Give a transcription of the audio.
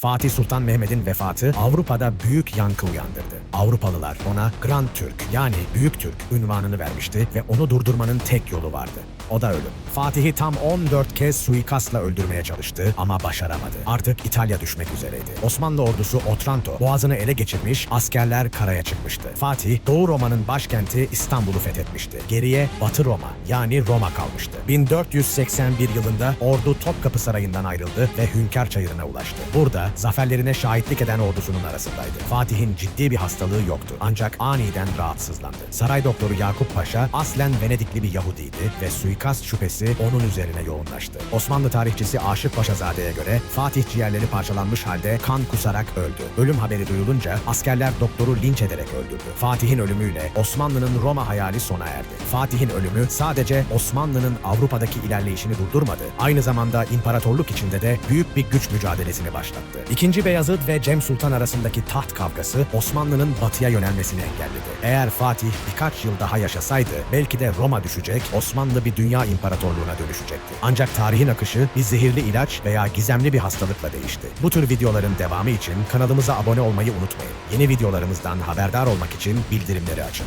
Fatih Sultan Mehmet'in vefatı Avrupa'da büyük yankı uyandırdı. Avrupalılar ona Grand Türk yani Büyük Türk ünvanını vermişti ve onu durdurmanın tek yolu vardı. O da ölüm. Fatih'i tam 14 kez suikastla öldürmeye çalıştı ama başaramadı. Artık İtalya düşmek üzereydi. Osmanlı ordusu Otranto boğazını ele geçirmiş, askerler karaya çıkmıştı. Fatih, Doğu Roma'nın başkenti İstanbul'u fethetmişti. Geriye Batı Roma yani Roma kalmıştı. 1481 yılında ordu Topkapı Sarayı'ndan ayrıldı ve Hünkar Çayırı'na ulaştı. Burada zaferlerine şahitlik eden ordusunun arasındaydı. Fatih'in ciddi bir hastalığı yoktu ancak aniden rahatsızlandı. Saray doktoru Yakup Paşa aslen Venedikli bir Yahudiydi ve suikast şüphesi onun üzerine yoğunlaştı. Osmanlı tarihçisi Aşık Paşazade'ye göre Fatih ciğerleri parçalanmış halde kan kusarak öldü. Ölüm haberi duyulunca askerler doktoru linç ederek öldürdü. Fatih'in ölümüyle Osmanlı'nın Roma hayali sona erdi. Fatih'in ölümü sadece Osmanlı'nın Avrupa'daki ilerleyişini durdurmadı. Aynı zamanda imparatorluk içinde de büyük bir güç mücadelesini başlattı. İkinci Beyazıt ve Cem Sultan arasındaki taht kavgası Osmanlı'nın batıya yönelmesini engelledi. Eğer Fatih birkaç yıl daha yaşasaydı belki de Roma düşecek, Osmanlı bir dünya imparatorluğuna dönüşecekti. Ancak tarihin akışı bir zehirli ilaç veya gizemli bir hastalıkla değişti. Bu tür videoların devamı için kanalımıza abone olmayı unutmayın. Yeni videolarımızdan haberdar olmak için bildirimleri açın.